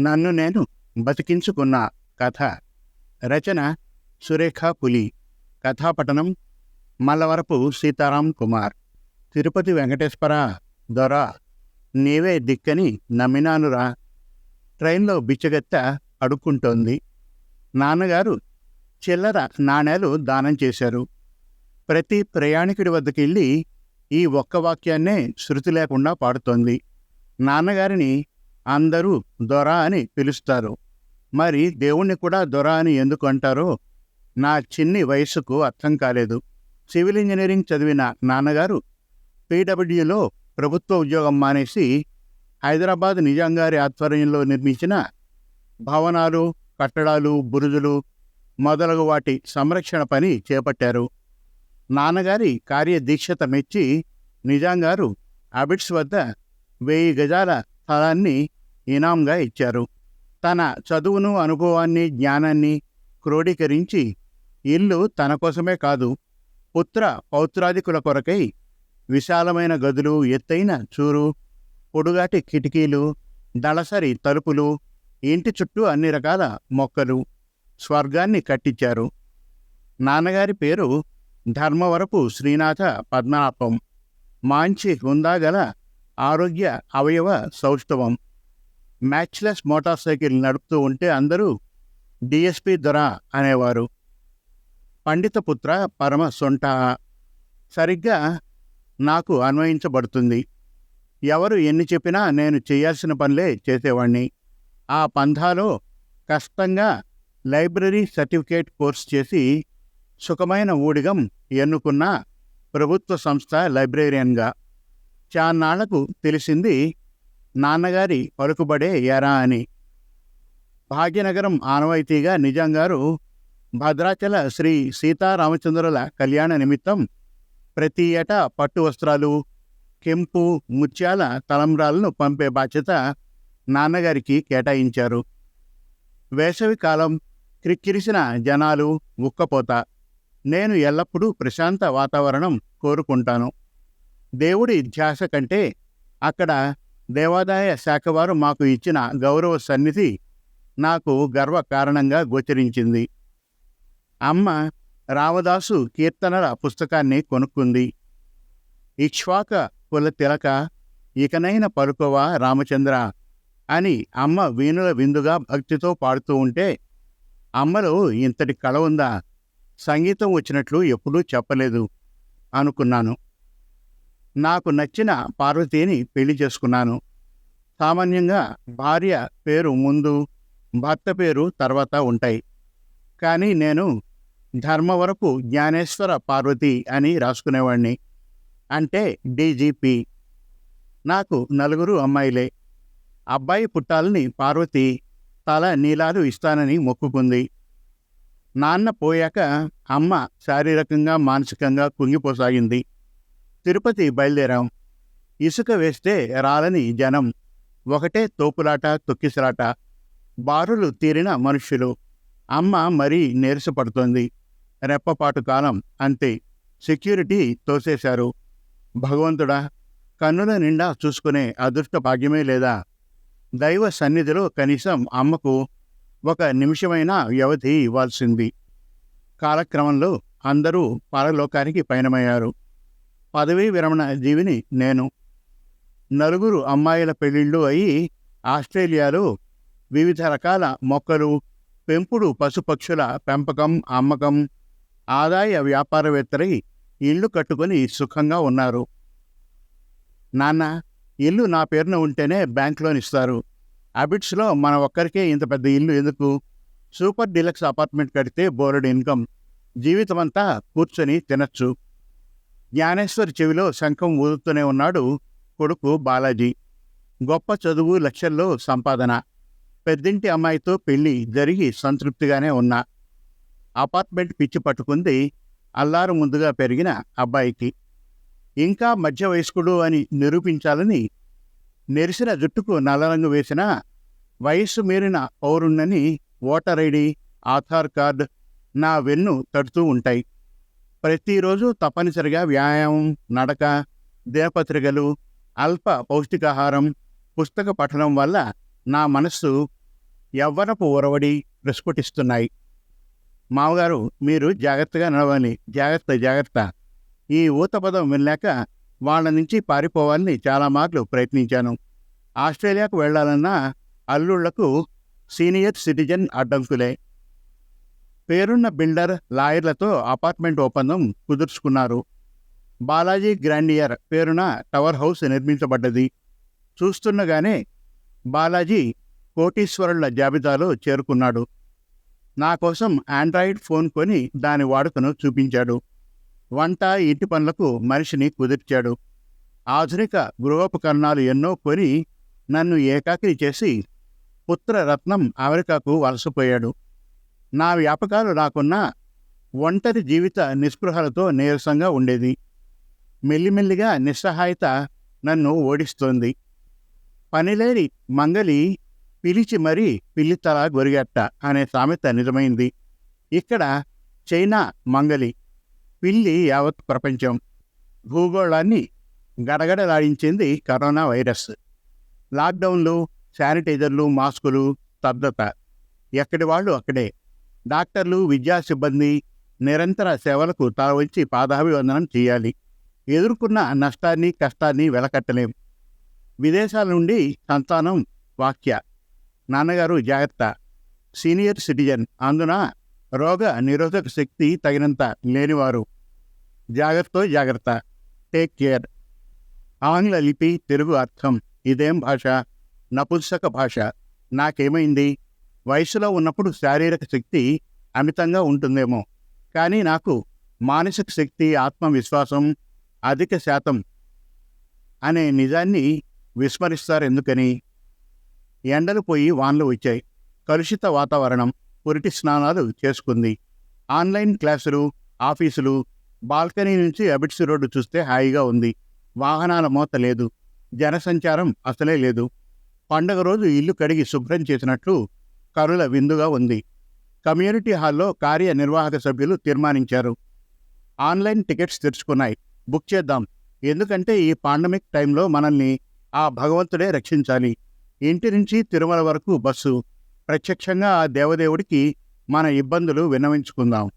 నన్ను నేను బతికించుకున్న కథ. రచన సురేఖ పులి. కథాపఠనం మల్లవరపు సీతారాం కుమార్. తిరుపతి వెంకటేశ్వర దొర. నీవే దిక్కని నమ్మినానురా. ట్రైన్లో బిచ్చగత్త అడుక్కుంటోంది. నాన్నగారు చిల్లర నాణేలు దానం చేశారు. ప్రతి ప్రయాణికుడి వద్దకెళ్ళి ఈ ఒక్క వాక్యాన్నే శృతి లేకుండా పాడుతోంది. నాన్నగారిని అందరూ దొర అని పిలుస్తారు. మరి దేవుణ్ణి కూడా దొర అని ఎందుకు అంటారో నా చిన్ని వయస్సుకు అర్థం కాలేదు. సివిల్ ఇంజనీరింగ్ చదివిన నాన్నగారు పీడబ్ల్యూలో ప్రభుత్వ ఉద్యోగం మానేసి హైదరాబాద్ నిజాంగారి ఆధ్వర్యంలో నిర్మించిన భవనాలు కట్టడాలు బురుజులు మొదలగు వాటి సంరక్షణ పని చేపట్టారు. నాన్నగారి కార్యదీక్షత మెచ్చి నిజాంగారు అబిట్స్ అబిడ్స్ వద్ద వెయ్యి గజాల స్థలాన్ని ఇనాంగా ఇచ్చారు. తన చదువును అనుభవాన్ని జ్ఞానాన్ని క్రోడీకరించి ఇల్లు తన కోసమే కాదు పుత్ర పౌత్రాదికుల కొరకై విశాలమైన గదులు ఎత్తైన చూరు పొడుగాటి కిటికీలు దళసరి తలుపులు ఇంటి చుట్టూ అన్ని రకాల మొక్కలు స్వర్గాన్ని కట్టించారు. నాన్నగారి పేరు ధర్మవరపు శ్రీనాథ పద్మనాభం. మాంచి హుందాగల ఆరోగ్య అవయవ సౌష్ఠవం. మ్యాచ్లెస్ మోటార్ సైకిల్ నడుపుతూ ఉంటే అందరూ డిఎస్పి దొర అనేవారు. పండితపుత్ర పరమ సొంట సరిగ్గా నాకు అన్వయించబడుతుంది. ఎవరు ఎన్ని చెప్పినా నేను చేయాల్సిన పనులే చేసేవాణ్ణి. ఆ పంధాలో కష్టంగా లైబ్రరీ సర్టిఫికేట్ కోర్స్ చేసి సుఖమైన ఊడిగం ఎన్నుకున్న ప్రభుత్వ సంస్థ లైబ్రేరియన్గా. చాన్నాళ్ళకు తెలిసింది నాన్నగారి పలుకుబడే ఎరా అని. భాగ్యనగరం ఆనవాయితీగా నిజంగారు భద్రాచల శ్రీ సీతారామచంద్రుల కళ్యాణ నిమిత్తం ప్రతి ఏటా పట్టు వస్త్రాలు కెంపు ముత్యాల తలంబ్రాలను పంపే బాధ్యత నాన్నగారికి కేటాయించారు. వేసవి కాలం క్రిక్కిరిసిన జనాలు ఉక్కపోత. నేను ఎల్లప్పుడూ ప్రశాంత వాతావరణం కోరుకుంటాను. దేవుడి ధ్యాస కంటే అక్కడ దేవాదాయ శాఖ వారు మాకు ఇచ్చిన గౌరవ సన్నిధి నాకు గర్వ కారణంగా గోచరించింది. అమ్మ రామదాసు కీర్తనల పుస్తకాన్ని కొనుక్కుంది. ఇక్ష్వాక కుల తిలక ఇకనైన పలుకోవా రామచంద్ర అని అమ్మ వీణుల విందుగా భక్తితో పాడుతూ ఉంటే అమ్మలో ఇంతటి కళ ఉందా? సంగీతం వచ్చినట్లు ఎప్పుడూ చెప్పలేదు అనుకున్నాను. నాకు నచ్చిన పార్వతీని పెళ్ళి చేసుకున్నాను. సామాన్యంగా భార్య పేరు ముందు భర్త పేరు తర్వాత ఉంటాయి. కానీ నేను ధర్మవరపు జ్ఞానేశ్వర పార్వతి అని రాసుకునేవాణ్ణి. అంటే డీజీపీ. నాకు నలుగురు అమ్మాయిలే. అబ్బాయి పుట్టాలని పార్వతి తల నీలాలు ఇస్తానని మొక్కుకుంది. నాన్న పోయాక అమ్మ శారీరకంగా మానసికంగా కుంగిపోసాగింది. తిరుపతి బయలుదేరాం. ఇసుక వేస్తే రాలని జనం. ఒకటే తోపులాట తొక్కిసలాట. బారులు తీరిన మనుష్యులు. అమ్మ మరీ నీరసపడుతోంది రెప్పపాటు కాలం అంతే. సెక్యూరిటీ తోసేశారు. భగవంతుడా కన్నుల నిండా చూసుకునే అదృష్ట భాగ్యమే లేదా? దైవ సన్నిధిలో కనీసం అమ్మకు ఒక నిమిషమైన వ్యవధి ఇవ్వాల్సింది. కాలక్రమంలో అందరూ పరలోకానికి పయనమయ్యారు. పదవీ విరమణ జీవిని నేను. నలుగురు అమ్మాయిల పెళ్ళిళ్ళు అయి ఆస్ట్రేలియాలో వివిధ రకాల మొక్కలు పెంపుడు పశుపక్షుల పెంపకం అమ్మకం ఆదాయ వ్యాపారవేత్తలై ఇల్లు కట్టుకొని సుఖంగా ఉన్నారు. నాన్న ఇల్లు నా పేరున ఉంటేనే బ్యాంక్ లోన్ ఇస్తారు. అబిట్స్లో మన ఒక్కరికే ఇంత పెద్ద ఇల్లు ఎందుకు? సూపర్ డీలక్స్ అపార్ట్మెంట్ కడితే బోర్డు ఇన్కమ్. జీవితమంతా కూర్చొని తినచ్చు. జ్ఞానేశ్వర్ చెవిలో శంఖం ఊదుతూనే ఉన్నాడు కొడుకు బాలాజీ. గొప్ప చదువు లక్షల్లో సంపాదన. పెద్దింటి అమ్మాయితో పెళ్ళి జరిగి సంతృప్తిగానే ఉన్నా. అపార్ట్మెంట్ పిచ్చి పట్టుకుంది అల్లారు ముందుగా పెరిగిన అబ్బాయికి. ఇంకా మధ్య వయస్కుడు అని నిరూపించాలని నెరిసిన జుట్టుకు నల్లరంగు వేసిన వయస్సు మీరిన పౌరుణ్ణని ఓటర్ ఐడి ఆధార్ కార్డ్ నా వెన్ను తడుతూ ఉంటాయి. ప్రతిరోజు తప్పనిసరిగా వ్యాయామం నడక దినపత్రికలు అల్ప పౌష్టికాహారం పుస్తక పఠనం వల్ల నా మనస్సు యవ్వనపు ఒరవడి ప్రస్ఫుటిస్తున్నాయి. మామగారు మీరు జాగ్రత్తగా నడవాలి. జాగ్రత్త జాగ్రత్త. ఈ ఊత పదం వినలేక వాళ్ళ నుంచి పారిపోవాలని చాలా మార్లు ప్రయత్నించాను. ఆస్ట్రేలియాకు వెళ్ళాలన్నా అల్లుళ్ళకు సీనియర్ సిటిజన్ అడ్డంకులే. పేరున్న బిల్డర్ లాయర్లతో అపార్ట్మెంట్ ఒప్పందం కుదుర్చుకున్నారు. బాలాజీ గ్రాండియర్ పేరున టవర్ హౌస్ నిర్మించబడ్డది. చూస్తుండగానే బాలాజీ కోటీశ్వరుల జాబితాలో చేరుకున్నాడు. నా కోసం ఆండ్రాయిడ్ ఫోన్ కొని దాని వాడుకను చూపించాడు. వంట ఇంటి పనులకు మనిషిని కుదిర్చాడు. ఆధునిక గృహోపకరణాలు ఎన్నో కొని నన్ను ఏకాకిని చేసి పుత్రరత్నం అమెరికాకు వలసపోయాడు. నా వ్యాపకాలు రాకున్నా ఒంటరి జీవిత నిస్పృహలతో నీరసంగా ఉండేది. మెల్లిమెల్లిగా నిస్సహాయత నన్ను ఓడిస్తోంది. పనిలేని మంగలి పిలిచి మరీ పిల్లితల గొరిగట్ట అనే సామెత నిజమైంది. ఇక్కడ చైనా మంగలి పిల్లి యావత్ ప్రపంచం. భూగోళాన్ని గడగడలాడించింది కరోనా వైరస్. లాక్డౌన్లు శానిటైజర్లు మాస్కులు స్తబ్దత. ఎక్కడి వాళ్ళు అక్కడే. డాక్టర్లు విద్యా సిబ్బంది నిరంతర సేవలకు తల వంచి పాదాభివందనం చేయాలి. ఎదుర్కొన్న నష్టాన్ని కష్టాన్ని వెలకట్టలేం. విదేశాల నుండి సంతానం వాక్య నాన్నగారు జాగ్రత్త. సీనియర్ సిటిజన్ అందున రోగ నిరోధక శక్తి తగినంత లేనివారు. జాగ్రత్త జాగ్రత్త. Take care. ఆంగ్ల లిపి తెలుగు అర్థం. ఇదేం భాష? నపుంసక భాష. నాకేమైంది? వయసులో ఉన్నప్పుడు శారీరక శక్తి అమితంగా ఉంటుందేమో. కానీ నాకు మానసిక శక్తి ఆత్మవిశ్వాసం అధిక శాతం అనే నిజాన్ని విస్మరిస్తారు ఎందుకని? ఎండలు పోయి వానలు వచ్చాయి. కలుషిత వాతావరణం పురిటి స్నానాలు చేసుకుంది. ఆన్లైన్ క్లాసులు ఆఫీసులు బాల్కనీ నుంచి అబిట్స్ రోడ్డు చూస్తే హాయిగా ఉంది. వాహనాల మోత లేదు. జనసంచారం అసలే లేదు. పండగ రోజు ఇల్లు కడిగి శుభ్రం చేసినట్లు కరుల విందుగా ఉంది. కమ్యూనిటీ హాల్లో కార్యనిర్వాహక సభ్యులు తీర్మానించారు. ఆన్లైన్ టికెట్స్ తెరుచుకున్నాయి. బుక్ చేద్దాం. ఎందుకంటే ఈ పాండమిక్ టైంలో మనల్ని ఆ భగవంతుడే రక్షించాలి. ఇంటి నుంచి తిరుమల వరకు బస్సు. ప్రత్యక్షంగా ఆ దేవదేవుడికి మన ఇబ్బందులు విన్నవించుకుందాం.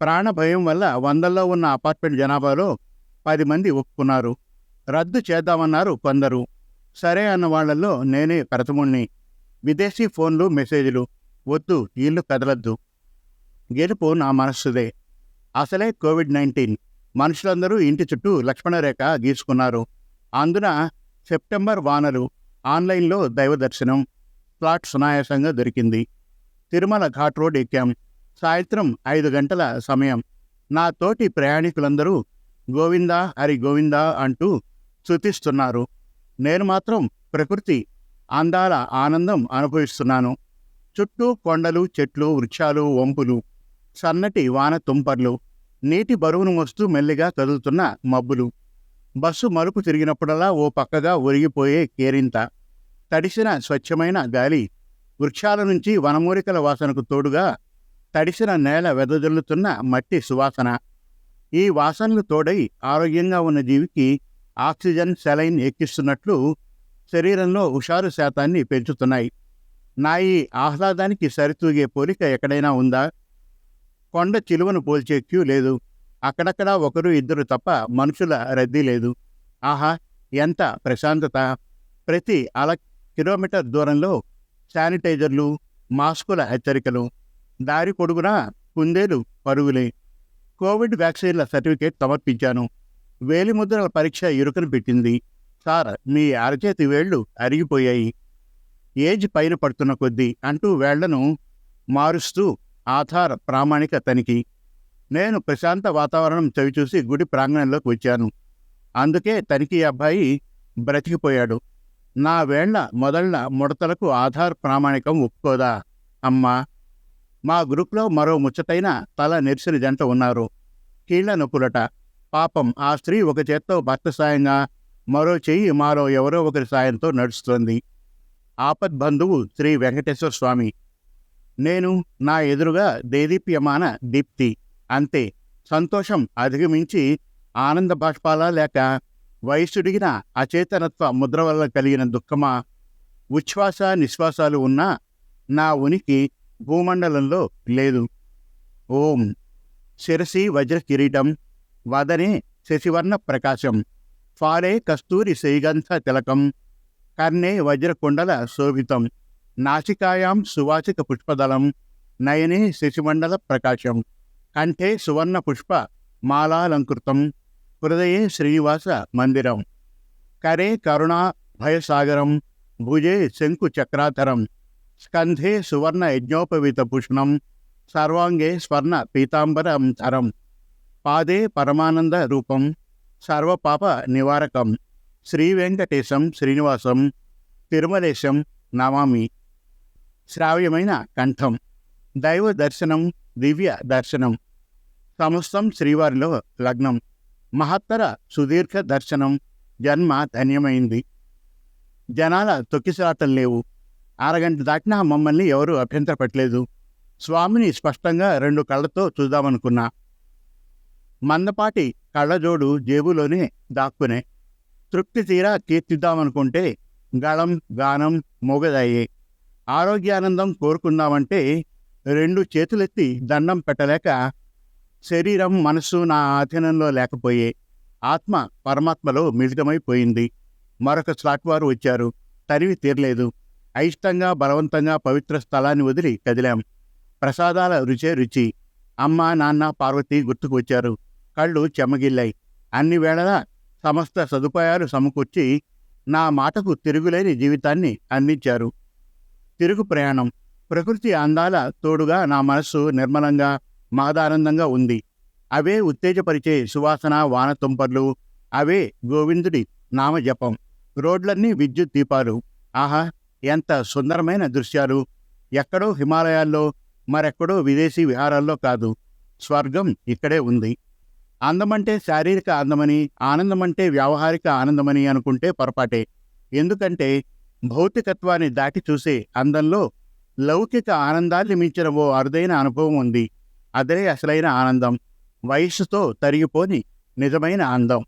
ప్రాణ భయం వల్ల వందల్లో ఉన్న అపార్ట్మెంట్ జనాభాలో పది మంది ఒప్పుకున్నారు. రద్దు చేద్దామన్నారు కొందరు. సరే అన్న వాళ్ళలో నేనే ప్రథముణ్ణి. విదేశీ ఫోన్లు మెసేజ్లు వద్దు ఇల్లు కదలద్దు. గెలుపు నా మనస్సుదే. అసలే కోవిడ్ నైన్టీన్ మనుషులందరూ ఇంటి చుట్టూ లక్ష్మణరేఖ గీసుకున్నారు. అందున సెప్టెంబర్ వానలు ఆన్లైన్లో దైవ దర్శనం స్లాట్ సునాయాసంగా దొరికింది. తిరుమల ఘాట్ రోడ్ ఎక్కాం. సాయంత్రం ఐదు గంటల సమయం. నా తోటి ప్రయాణికులందరూ గోవిందా హరి గోవిందా అంటూ శృతిస్తున్నారు నేను మాత్రం ప్రకృతి అందాల ఆనందం అనుభవిస్తున్నాను. చుట్టూ కొండలు చెట్లు వృక్షాలు వంపులు సన్నటి వాన తుంపర్లు నీటి బరువును మోస్తూ మెల్లిగా కదులుతున్న మబ్బులు. బస్సు మలుపు తిరిగినప్పుడల్లా ఓ పక్కగా ఒరిగిపోయే కేరింత. తడిసిన స్వచ్ఛమైన గాలి వృక్షాల నుంచి వనమూలికల వాసనకు తోడుగా తడిసిన నేల వెదజల్లుతున్న మట్టి సువాసన. ఈ వాసనలు తోడై ఆరోగ్యంగా ఉన్న జీవికి ఆక్సిజన్ సెలైన్ ఎక్కిస్తున్నట్లు శరీరంలో హుషారు శాతాన్ని పెంచుతున్నాయి. నా ఈ ఆహ్లాదానికి సరితూగే పోలిక ఎక్కడైనా ఉందా? కొండ చిలువను పోల్చే క్యూ లేదు. అక్కడక్కడ ఒకరు ఇద్దరు తప్ప మనుషుల రద్దీ లేదు. ఆహా ఎంత ప్రశాంతత! ప్రతి అల కిలోమీటర్ దూరంలో శానిటైజర్లు మాస్కుల హెచ్చరికలు దారి పొడుగునా కుందేలు పరుగులే. కోవిడ్ వ్యాక్సిన్ల సర్టిఫికేట్ సమర్పించాను. వేలిముద్రల పరీక్ష ఇరుకను పెట్టింది. సార్ మీ అరచేతి వేళ్ళు అరిగిపోయాయి. ఏజ్ పైన పడుతున్న కొద్దీ అంటూ వేళ్ళను మారుస్తూ ఆధార్ ప్రామాణిక తనిఖీ. నేను ప్రశాంత వాతావరణం చవిచూసి గుడి ప్రాంగణంలోకి వచ్చాను. అందుకే తనిఖీ అబ్బాయి బ్రతికిపోయాడు. నా వేళ్ళ మొదళ్ళ ముడతలకు ఆధార్ ప్రామాణికం ఒప్పుకోదా? అమ్మా! మా గ్రూప్లో మరో ముచ్చటైన తల నెరిసిన జంట ఉన్నారు. కీళ్ళ నొప్పులట. పాపం ఆ స్త్రీ ఒక చేత్తో భర్త సాయంగా మరో చెయ్యి మారో ఎవరో ఒకరి సాయంతో నడుస్తోంది. ఆపద్బంధువు శ్రీ వెంకటేశ్వర స్వామి. నేను నా ఎదురుగా దేదీప్యమాన దీప్తి. అంతే. సంతోషం అధిగమించి ఆనంద బాష్పాల లేక వయస్సుడిగిన అచేతనత్వ ముద్ర వల్ల కలిగిన దుఃఖమా? ఉచ్ఛ్వాస నిశ్వాసాలు ఉన్నా నా ఉనికి భూమండలంలో లేదు. ఓం. శిరసి వజ్ర కిరీటం వదనే శశివర్ణ ప్రకాశం. ఫారే కస్తూరి శ్రీగంధ తిలకం కర్ణే వజ్రకుండల శోభితం నాసికాయాం సువాసిక పుష్పదళం నయనే శశిమండల ప్రకాశం కంఠే సువర్ణ పుష్ప మాలాలంకృతం హృదయే శ్రీనివాస మందిరం కరే కరుణా భయసాగరం భుజే శంకు చక్రాధరం స్కంధే సువర్ణ యజ్ఞోపవీత భూషణం సర్వాంగే స్వర్ణ పీతాంబరం ధరం పాదే పరమానంద రూపం సర్వపాప నివారకం. శ్రీ వెంకటేశం శ్రీనివాసం తిరుమలేశం నమామి. శ్రావ్యమైన కంఠం. దైవ దర్శనం దివ్య దర్శనం. సమస్తం శ్రీవారిలో లగ్నం. మహత్తర సుదీర్ఘ దర్శనం. జన్మ ధన్యమైంది. జనాల తొక్కిసలాటం లేవు. అరగంట దాటినా మమ్మల్ని ఎవరూ అభ్యంతరపట్టలేదు స్వామిని స్పష్టంగా రెండు కళ్ళతో చూద్దామనుకున్నా. మందపాటి కళ్ళజోడు జేబులోనే దాక్కునే తృప్తి తీరా కీర్తిద్దామనుకుంటే గళం గానం మోగదయ్యే. ఆరోగ్యానందం కోరుకుందామంటే రెండు చేతులెత్తి దండం పెట్టలేక శరీరం మనస్సు నా ఆధీనంలో లేకపోయే ఆత్మ పరమాత్మలో మిళితమైపోయింది. మరొక స్లాట్ వారు వచ్చారు. తరివి తీరలేదు. అయిష్టంగా బలవంతంగా పవిత్ర స్థలాన్ని వదిలి కదిలాం. ప్రసాదాల రుచే రుచి. అమ్మ నాన్న పార్వతి గుర్తుకు వచ్చారు. కళ్ళు చెమగిల్లాయి. అన్ని వేళలా సమస్త సదుపాయాలు సమకూర్చి నా మాటకు తిరుగులేని జీవితాన్ని అందించారు. తిరుగు ప్రయాణం. ప్రకృతి అందాల తోడుగా నా మనస్సు నిర్మలంగా మాదానందంగా ఉంది. అవే ఉత్తేజపరిచే సువాసన వానతుంపర్లు అవే గోవిందుడి నామజపం. రోడ్లన్నీ విద్యుత్ దీపాలు. ఆహా ఎంత సుందరమైన దృశ్యాలు. ఎక్కడో హిమాలయాల్లో మరెక్కడో విదేశీ విహారాల్లో కాదు. స్వర్గం ఇక్కడే ఉంది. అందమంటే శారీరక అందమని ఆనందమంటే వ్యావహారిక ఆనందమని అనుకుంటే పొరపాటే. ఎందుకంటే భౌతికత్వాన్ని దాటి చూసే అందంలో లౌకిక ఆనందాన్ని మించిన ఓ అరుదైన అనుభవం ఉంది. అదే అసలైన ఆనందం. వయస్సుతో తరిగిపోని నిజమైన అందం.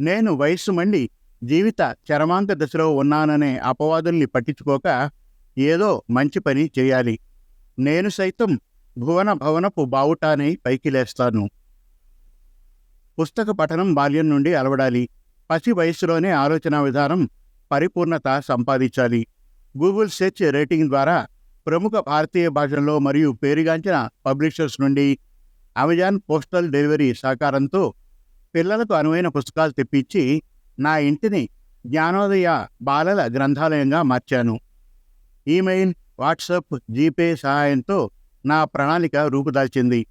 నేను వయస్సు మండి జీవిత చరమాంక దశలో ఉన్నాననే అపవాదుల్ని పట్టించుకోక ఏదో మంచి పని చేయాలి. నేను సైతం భువన భవనపు బావుటానై పైకి లేస్తాను. పుస్తక పఠనం బాల్యం నుండి అలవడాలి. పసి వయస్సులోనే ఆలోచన విధానం పరిపూర్ణత సంపాదించాలి. గూగుల్ సెర్చ్ రేటింగ్ ద్వారా ప్రముఖ భారతీయ భాషల్లో మరియు పేరుగాంచిన పబ్లిషర్స్ నుండి అమెజాన్ పోస్టల్ డెలివరీ సహకారంతో పిల్లలకు అనువైన పుస్తకాలు తెప్పించి నా ఇంటిని జ్ఞానోదయ బాలల గ్రంథాలయంగా మార్చాను. ఈమెయిల్ వాట్సాప్ జీపే సహాయంతో నా ప్రణాళిక రూపుదాల్చింది.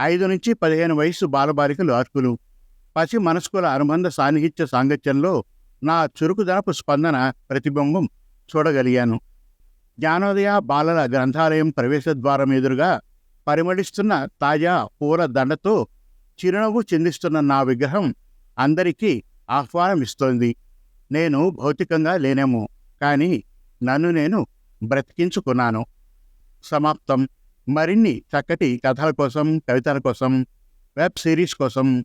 ఐదు నుంచి పదిహేను వయసు బాలబాలికలు అర్హులు. పసి మనస్కుల అనుబంధ సాన్నిహిత్య సాంగత్యంలో నా చురుకుదనపు స్పందన ప్రతిబింబం చూడగలిగాను. జ్ఞానోదయ బాలల గ్రంథాలయం ప్రవేశద్వారం ఎదురుగా పరిమళిస్తున్న తాజా పూల దండతో చిరునవ్వు చెందిస్తున్న నా విగ్రహం అందరికీ ఆహ్వానం ఇస్తోంది నేను భౌతికంగా లేనేమో కానీ నన్ను నేను బ్రతికించుకున్నాను. సమాప్తం. మరిన్ని చక్కటి కథల కోసం కవితల కోసం వెబ్ సిరీస్ కోసం